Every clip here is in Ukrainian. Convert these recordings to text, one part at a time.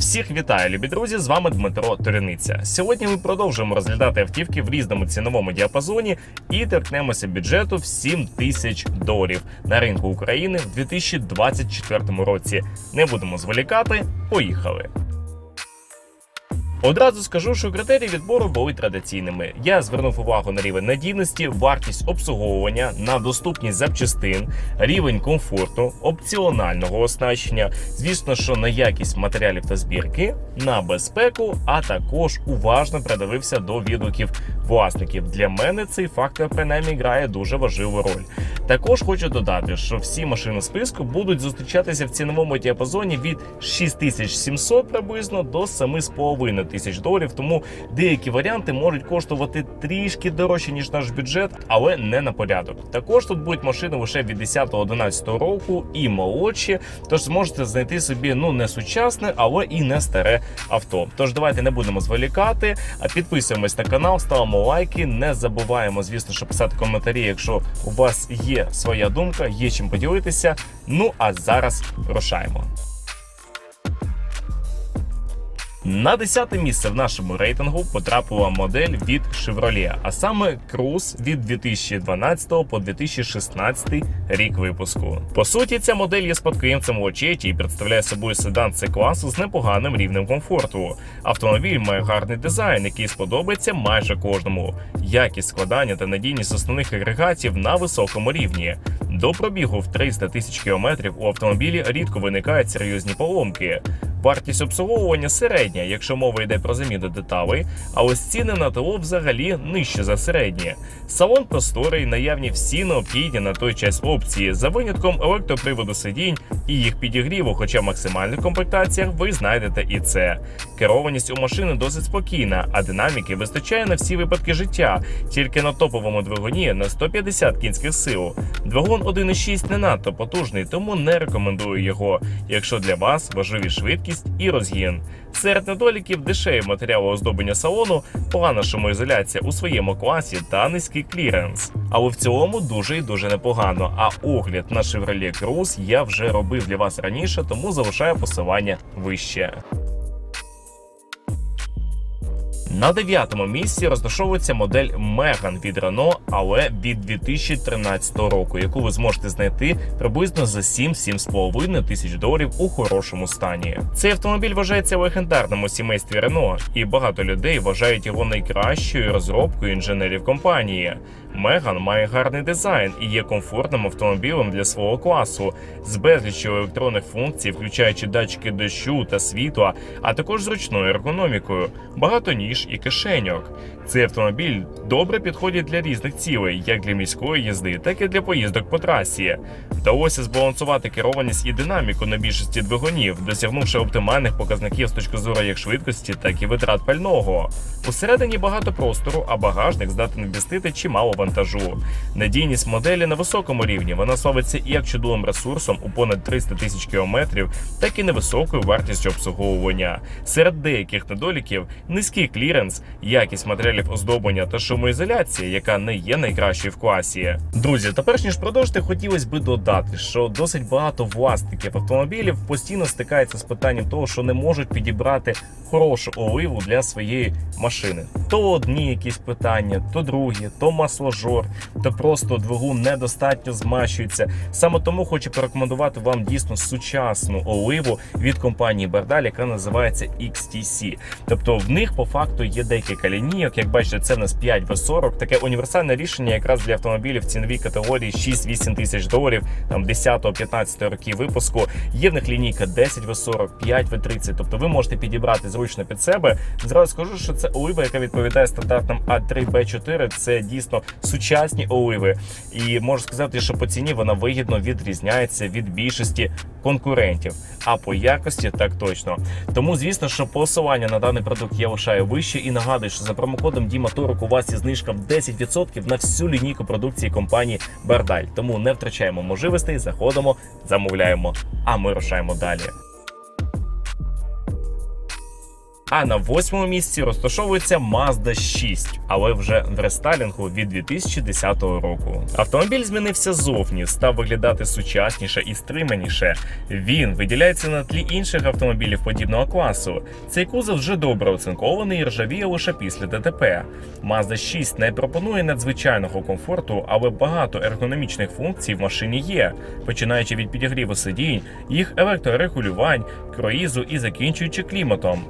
Всіх вітаю, любі друзі! З вами Дмитро Торяниця. Сьогодні ми продовжуємо розглядати автівки в різному ціновому діапазоні і торкнемося бюджету в 7 тисяч доларів на ринку України в 2024 році. Не будемо зволікати. Поїхали! Одразу скажу, що критерії відбору були традиційними. Я звернув увагу на рівень надійності, вартість обслуговування, на доступність запчастин, рівень комфорту, опціонального оснащення, звісно, що на якість матеріалів та збірки, на безпеку, а також уважно придивився до відгуків власників. Для мене цей фактор принаймні грає дуже важливу роль. Також хочу додати, що всі машини списку будуть зустрічатися в ціновому діапазоні від 6700 приблизно до 7,5 тисяч доларів. Тому деякі варіанти можуть коштувати трішки дорожче ніж наш бюджет, але не на порядок. Також тут будуть машини лише від 10-11 року і молодші. Тож зможете знайти собі ну не сучасне, але і не старе авто. Тож давайте не будемо зволікати. А підписуємось на канал, ставимо лайки. Не забуваємо, звісно, що писати коментарі, якщо у вас є своя думка, є чим поділитися. Ну а зараз рушаємо. На 10 місце в нашому рейтингу потрапила модель від Chevrolet, а саме Cruze від 2012 по 2016 рік випуску. По суті, ця модель є спадкоємцем Лочеті і представляє собою седан c класу з непоганим рівнем комфорту. Автомобіль має гарний дизайн, який сподобається майже кожному. Якість складання та надійність основних агрегатів на високому рівні. До пробігу в 300 тисяч кілометрів у автомобілі рідко виникають серйозні поломки. Вартість обслуговування середня, якщо мова йде про заміну деталей, а ось ціни на ТО взагалі нижче за середні. Салон просторий, наявні всі необхідні на той час опції, за винятком електроприводу сидінь і їх підігріву, хоча в максимальних комплектаціях ви знайдете і це. Керованість у машини досить спокійна, а динаміки вистачає на всі випадки життя, тільки на топовому двигуні на 150 кінських сил. Двигун 1.6 не надто потужний, тому не рекомендую його, якщо для вас важливі швидкість і розгін. Серед недоліків дешеві матеріали оздоблення салону, погана шумоізоляція у своєму класі та низький кліренс. Але в цілому дуже і дуже непогано. А огляд на Chevrolet Cruze я вже робив для вас раніше, тому залишаю посилання вище. На дев'ятому місці розташовується модель Меган від Renault, але від 2013 року, яку ви зможете знайти приблизно за 7-7,5 тисяч доларів у хорошому стані. Цей автомобіль вважається легендарним у сімействі Renault, і багато людей вважають його найкращою розробкою інженерів компанії. Меган має гарний дизайн і є комфортним автомобілем для свого класу з безліччю електронних функцій, включаючи датчики дощу та світла, а також зручною ергономікою, багато ніж і кишеньок. Цей автомобіль добре підходить для різних цілей, як для міської їзди, так і для поїздок по трасі. Вдалося збалансувати керованість і динаміку на більшості двигунів, досягнувши оптимальних показників з точки зору як швидкості, так і витрат пального. Усередині багато простору, а багажник здатний вмістити чимало вантажу. Надійність моделі на високому рівні. Вона славиться як чудовим ресурсом у понад 300 тисяч кілометрів, так і невисокою вартістю обслуговування. Серед деяких недоліків низький кліренс, якість матеріалів оздоблення та шумоізоляція, яка не є найкращою в класі. Друзі, та перш ніж продовжити, хотілося би додати, що досить багато власників автомобілів постійно стикаються з питанням того, що не можуть підібрати хорошу оливу для своєї машини. То одні якісь питання, то другі, то масложор, то просто двигун недостатньо змащується. Саме тому хочу порекомендувати вам дійсно сучасну оливу від компанії Бардаль, яка називається XTC. Тобто в них по факту є декілька лінійок. Як бачите, це в нас 5 V40, таке універсальне рішення якраз для автомобілів в ціновій категорії 6-8 тисяч доларів, там 10-15 років випуску. Є в них лінійка 10 V40, 5 V30. Тобто ви можете підібрати зручно під себе. Зразу скажу, що це олива, яка відповідає стандартам А3Б4. Це дійсно сучасні оливи. І можу сказати, що по ціні вона вигідно відрізняється від більшості конкурентів. А по якості так точно. Тому, звісно, що посилання на даний продукт я лишаю вище і нагадую, що за промокодом Діматорок у вас є знижка в 10% на всю лінійку продукції компанії Бардаль. Тому не втрачаємо можливостей, заходимо, замовляємо. А ми рушаємо далі. А на восьмому місці розташовується Mazda 6, але вже в рестайлінгу від 2010 року. Автомобіль змінився зовні, став виглядати сучасніше і стриманіше. Він виділяється на тлі інших автомобілів подібного класу. Цей кузов вже добре оцинкований і ржавіє лише після ДТП. Mazda 6 не пропонує надзвичайного комфорту, але багато ергономічних функцій в машині є, починаючи від підігріву сидінь, їх електрорегулювань, круїзу і закінчуючи кліматом.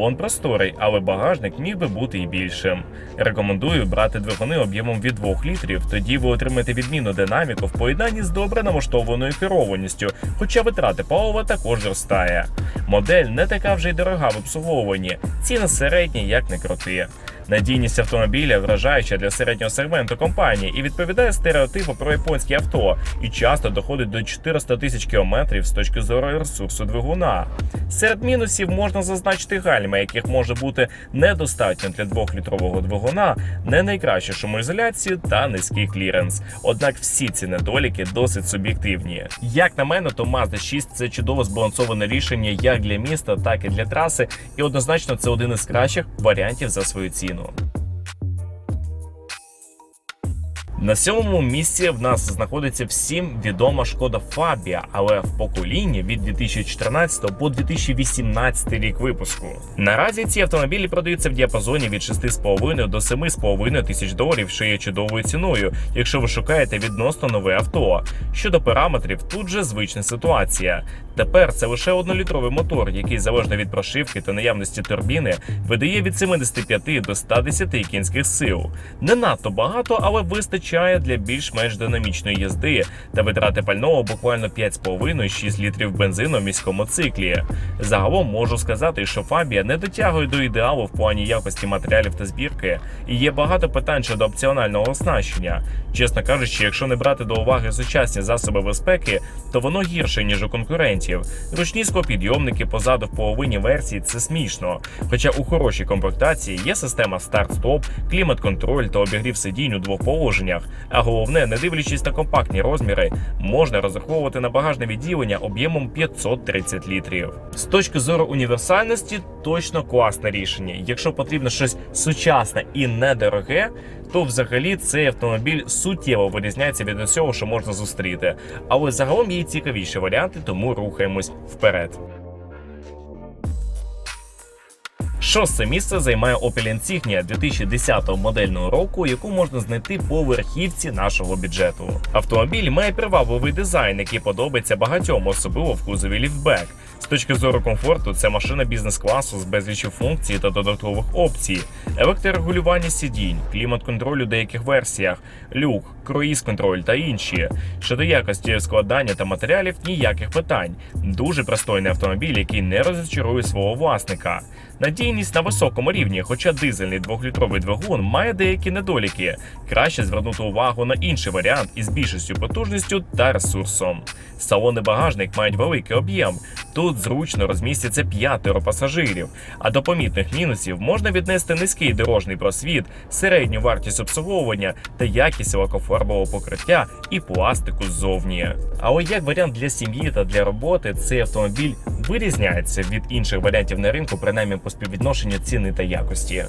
Салон просторий, але багажник міг би бути і більшим. Рекомендую брати двигуни об'ємом від 2 літрів. Тоді ви отримаєте відмінну динаміку в поєднанні з добре налаштованою керованістю, хоча витрати палива також зростає. Модель не така вже й дорога в обслуговуванні, ціна середні, як не крути. Надійність автомобіля вражаюча для середнього сегменту компанії і відповідає стереотипу про японські авто і часто доходить до 400 тисяч кілометрів з точки зору ресурсу двигуна. Серед мінусів можна зазначити гальма, яких може бути недостатньо для двохлітрового двигуна, не найкраща шумоізоляція та низький кліренс. Однак всі ці недоліки досить суб'єктивні. Як на мене, то Mazda 6 це чудово збалансоване рішення як для міста, так і для траси, і однозначно це один із кращих варіантів за свою ціну. На сьомому місці в нас знаходиться всім відома шкода Фабія, але в поколінні від 2014 по 2018 рік випуску. Наразі ці автомобілі продаються в діапазоні від 6,5 до 7,5 тисяч доларів, що є чудовою ціною, якщо ви шукаєте відносно нове авто. Щодо параметрів, тут же звична ситуація. Тепер це лише однолітровий мотор, який залежно від прошивки та наявності турбіни видає від 75 до 110 кінських сил. Не надто багато, але вистачає для більш-менш динамічної їзди та витрати пального буквально 5,5-6 літрів бензину в міському циклі. Загалом можу сказати, що Фабія не дотягує до ідеалу в плані якості матеріалів та збірки, і є багато питань щодо опціонального оснащення. Чесно кажучи, якщо не брати до уваги сучасні засоби безпеки, то воно гірше ніж у конкурентів. Ручні скопідйомники позаду в половині версії це смішно. Хоча у хорошій комплектації є система старт-стоп, клімат-контроль та обігрів сидінь у двох положеннях. А головне, не дивлячись на компактні розміри, можна розраховувати на багажне відділення об'ємом 530 літрів. З точки зору універсальності, точно класне рішення. Якщо потрібно щось сучасне і недороге, то взагалі цей автомобіль суттєво вирізняється від усього, що можна зустріти. Але загалом є цікавіші варіанти, тому рухаємось вперед. Шосте місце займає Opel Insignia 2010 модельного року, яку можна знайти по верхівці нашого бюджету. Автомобіль має привабливий дизайн, який подобається багатьом, особливо в кузові ліфтбек. З точки зору комфорту, це машина бізнес-класу з безлічю функцій та додаткових опцій, електрорегулювання сидінь, клімат-контроль у деяких версіях, люк, круїз-контроль та інші. Щодо якості складання та матеріалів ніяких питань. Дуже пристойний автомобіль, який не розчарує свого власника. Надійність на високому рівні, хоча дизельний двохлітровий двигун має деякі недоліки. Краще звернути увагу на інший варіант із більшістю потужністю та ресурсом. Салон і багажник мають великий об'єм. Тут зручно розмістяться п'ятеро пасажирів. А до помітних мінусів можна віднести низький дорожній просвіт, середню вартість обслуговування та якість лакофарбового покриття і пластику ззовні. Але як варіант для сім'ї та для роботи, цей автомобіль вирізняється від інших варіантів на ринку, принаймні по співвідношенню ціни та якості.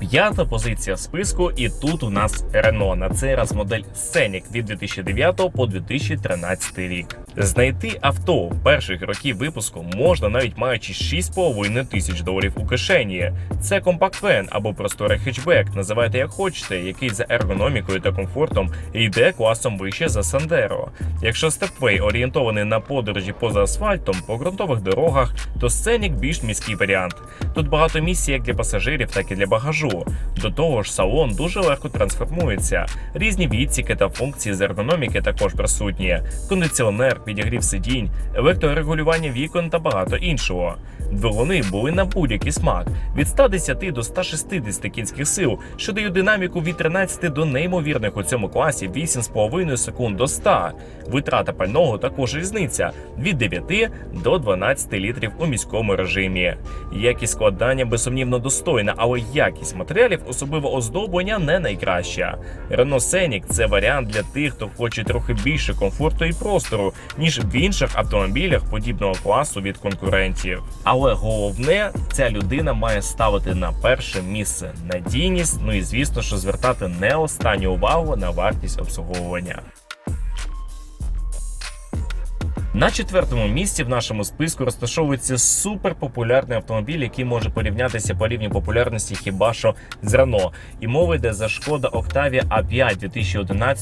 П'ята позиція списку, і тут у нас Renault. На цей раз модель Scenic від 2009 по 2013 рік. Знайти авто перших років випуску можна навіть маючи 6,5 тисяч доларів у кишені. Це компакт-вен або просторий хетчбек, називайте як хочете, який за ергономікою та комфортом йде класом вище за Sandero. Якщо степвей орієнтований на подорожі поза асфальтом по ґрунтових дорогах, то Scenic більш міський варіант. Тут багато місць як для пасажирів, так і для багажу. До того ж, салон дуже легко трансформується. Різні відсіки та функції з ергономіки також присутні: кондиціонер, підігрів сидінь, електрорегулювання вікон та багато іншого. Двигуни були на будь-який смак від 110 до 160 кінських сил, що дають динаміку від 13 до неймовірних у цьому класі 8,5 секунд до 100. Витрата пального також різниця від 9 до 12 літрів у міському режимі. Якість складання безсумнівно достойна, але якість матеріалів, особливо оздоблення, не найкраща. Renault Scenic – це варіант для тих, хто хоче трохи більше комфорту і простору, ніж в інших автомобілях подібного класу від конкурентів. Але головне, ця людина має ставити на перше місце надійність. Ну і звісно, що звертати не останню увагу на вартість обслуговування. На четвертому місці в нашому списку розташовується суперпопулярний автомобіль, який може порівнятися по рівню популярності хіба що з Renault. І мова йде за шкода Octavia A5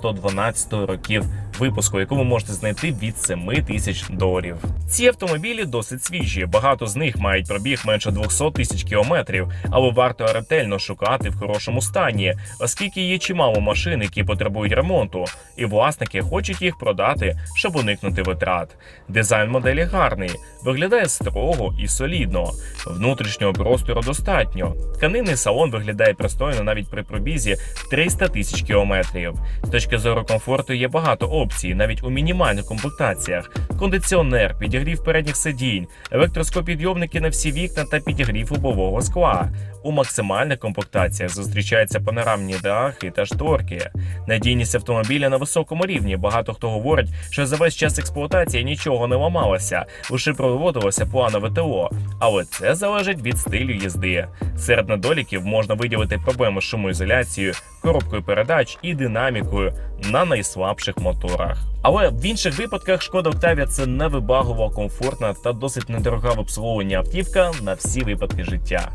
2011-2012 років випуску, яку ви можете знайти від 7 тисяч доларів. Ці автомобілі досить свіжі. Багато з них мають пробіг менше 200 тисяч кілометрів, але варто ретельно шукати в хорошому стані, оскільки є чимало машин, які потребують ремонту, і власники хочуть їх продати, щоб уникнути витрат. Дизайн моделі гарний, виглядає строго і солідно. Внутрішнього простору достатньо. Тканинний салон виглядає пристойно навіть при пробізі 300 тисяч кілометрів. З точки зору комфорту є багато опцій, навіть у мінімальних комплектаціях: кондиціонер, підігрів передніх сидінь, електроскопідйомники на всі вікна та підігрів лобового скла. У максимальних комплектаціях зустрічаються панорамні дахи та шторки. Надійність автомобіля на високому рівні. Багато хто говорить, що за весь час експлуатації нічого не ламалося, лише проводилося планове ТО. Але це залежить від стилю їзди. Серед недоліків можна виділити проблеми з шумоізоляцією, коробкою передач і динамікою на найслабших моторах. Але в інших випадках шкода Octavia – це невибагова, комфортна та досить недорога в обслуговуванні автівка на всі випадки життя.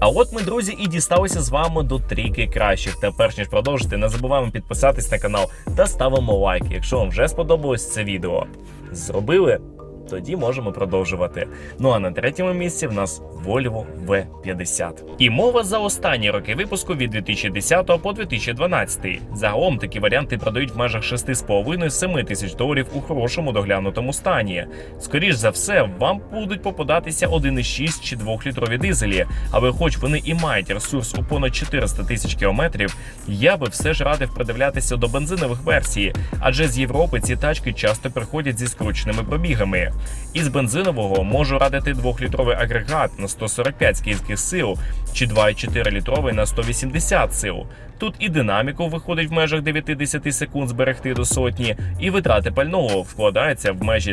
А от ми, друзі, і дісталися з вами до трійки кращих. Та перш ніж продовжити, не забуваємо підписатись на канал та ставимо лайк, якщо вам вже сподобалось це відео. Зробили? Тоді можемо продовжувати. Ну а на третьому місці в нас Volvo V50. І мова за останні роки випуску від 2010 по 2012. Загалом такі варіанти продають в межах 6,5-7 тисяч доларів у хорошому доглянутому стані. Скоріш за все, вам будуть попадатися 1,6 чи 2-літрові дизелі, але хоч вони і мають ресурс у понад 400 тисяч кілометрів, я би все ж радив придивлятися до бензинових версій, адже з Європи ці тачки часто приходять зі скрученими пробігами. Із бензинового можу радити 2-літровий агрегат на 145 кінських сил чи 2,4 літровий на 180 сил. Тут і динаміку виходить в межах 9-10 секунд зберегти до сотні, і витрати пального вкладаються в межі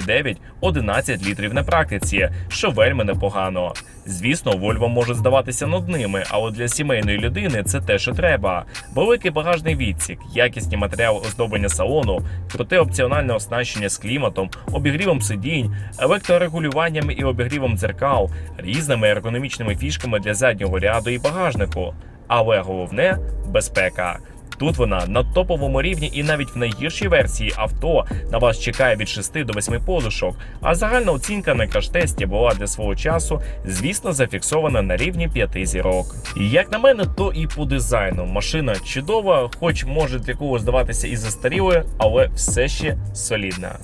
9-11 літрів на практиці, що вельми непогано. Звісно, Volvo може здаватися нудними, але для сімейної людини це те, що треба. Великий багажний відсік, якісні матеріали оздоблення салону, круте опціональне оснащення з кліматом, обігрівом сидінь, електрорегулюваннями і обігрівом дзеркал, різними ергономічними фішками для заднього ряду і багажнику. Але головне безпека. Тут вона на топовому рівні, і навіть в найгіршій версії авто на вас чекає від 6 до 8 подушок. А загальна оцінка на краш-тесті була для свого часу, звісно, зафіксована на рівні 5 зірок. І як на мене, то і по дизайну машина чудова, хоч може для когось здаватися і застарілою, але все ще солідна.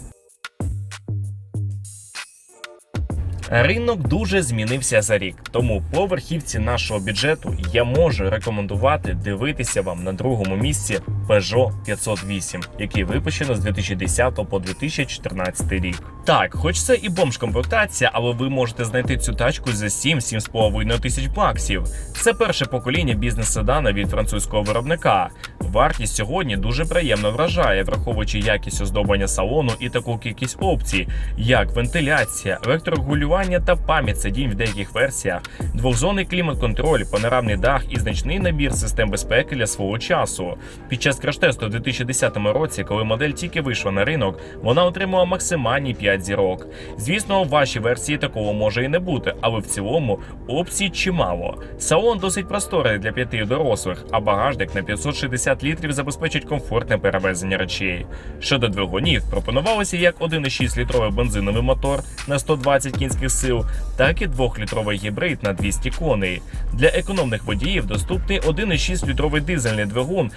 Ринок дуже змінився за рік, тому по верхівці нашого бюджету я можу рекомендувати дивитися вам на другому місці Peugeot 508, який випущено з 2010 по 2014 рік. Так, хоч це і бомж-комплектація, але ви можете знайти цю тачку за 7-7,5 тисяч баксів. Це перше покоління бізнес-седана від французького виробника. Вартість сьогодні дуже приємно вражає, враховуючи якість оздоблення салону і таку кількість опцій, як вентиляція, електрорегулювання та пам'ять сидінь в деяких версіях, двохзонний клімат-контроль, панорамний дах і значний набір систем безпеки для свого часу. Під час краш-тесту у 2010 році, коли модель тільки вийшла на ринок, вона отримала максимальні 5 зірок. Звісно, в вашій версії такого може і не бути, але в цілому опцій чимало. Салон досить просторий для п'яти дорослих, а багажник на 560 літрів забезпечить комфортне перевезення речей. Щодо двигунів, пропонувалося як 1,6 літровий бензиновий мотор на 120 кінських сил, так і 2-літровий гібрид на 200 коней. Для економних водіїв доступний 1,6 літровий дизельний двигун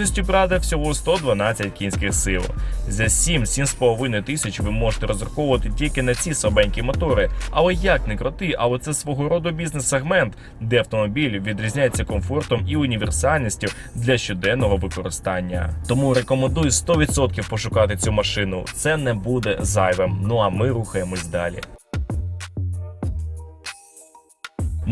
потужністю правда всього 112 кінських сил. За 7-7,5 тисяч ви можете розраховувати тільки на ці слабенькі мотори. Але як не крути, але це свого роду бізнес-сегмент, де автомобіль відрізняється комфортом і універсальністю для щоденного використання. Тому рекомендую 100% пошукати цю машину. Це не буде зайвим. Ну а ми рухаємось далі.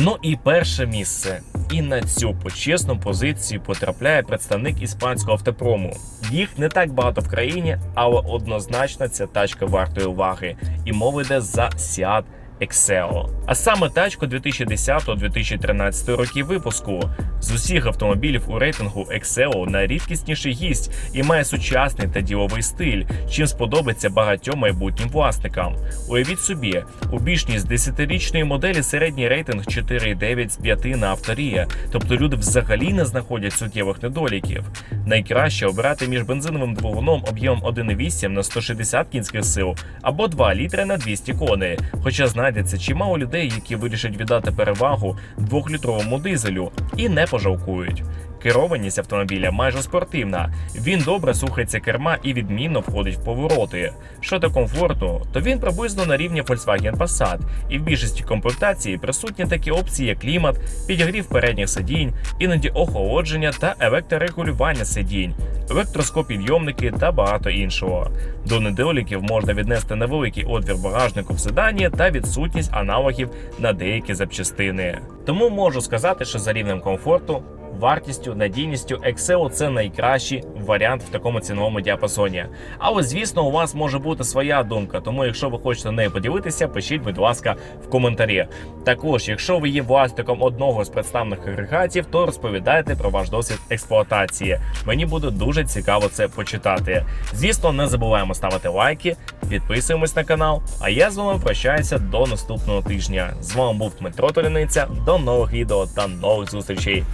Ну і перше місце. І на цю почесну позицію потрапляє представник іспанського автопрому. Їх не так багато в країні, але однозначно ця тачка вартої уваги. І мова йде за Seat Exeo. А саме тачку 2010-2013 років випуску. З усіх автомобілів у рейтингу Exeo найрідкісніший гість і має сучасний та діловий стиль, чим сподобається багатьом майбутнім власникам. Уявіть собі, у більш ніж 10-річної моделі середній рейтинг 4,9 з 5 на авторія, тобто люди взагалі не знаходять суттєвих недоліків. Найкраще обирати між бензиновим двигуном об'ємом 1,8 на 160 кінських сил або 2 літри на 200 коней. Хоча знайдеться чимало людей, які вирішать віддати перевагу двохлітровому дизелю і не пожалкують. Керованість автомобіля майже спортивна. Він добре слухається керма і відмінно входить в повороти. Щодо комфорту, то він приблизно на рівні Volkswagen Passat, і в більшості комплектацій присутні такі опції, як клімат, підігрів передніх сидінь, іноді охолодження та електрорегулювання сидінь, електроскопідйомники та багато іншого. До недоліків можна віднести невеликий отвір багажнику в седані та відсутність аналогів на деякі запчастини. Тому можу сказати, що за рівнем комфорту вартістю, надійністю Excel це найкращий варіант в такому ціновому діапазоні. Але звісно, у вас може бути своя думка. Тому, якщо ви хочете нею поділитися, пишіть, будь ласка, в коментарі. Також, якщо ви є власником одного з представлених агрегатів, то розповідайте про ваш досвід експлуатації. Мені буде дуже цікаво це почитати. Звісно, не забуваємо ставити лайки, підписуємось на канал. А я з вами прощаюся до наступного тижня. З вами був Дмитро Толяниця. До нових відео та нових зустрічей.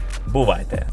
Бувайте!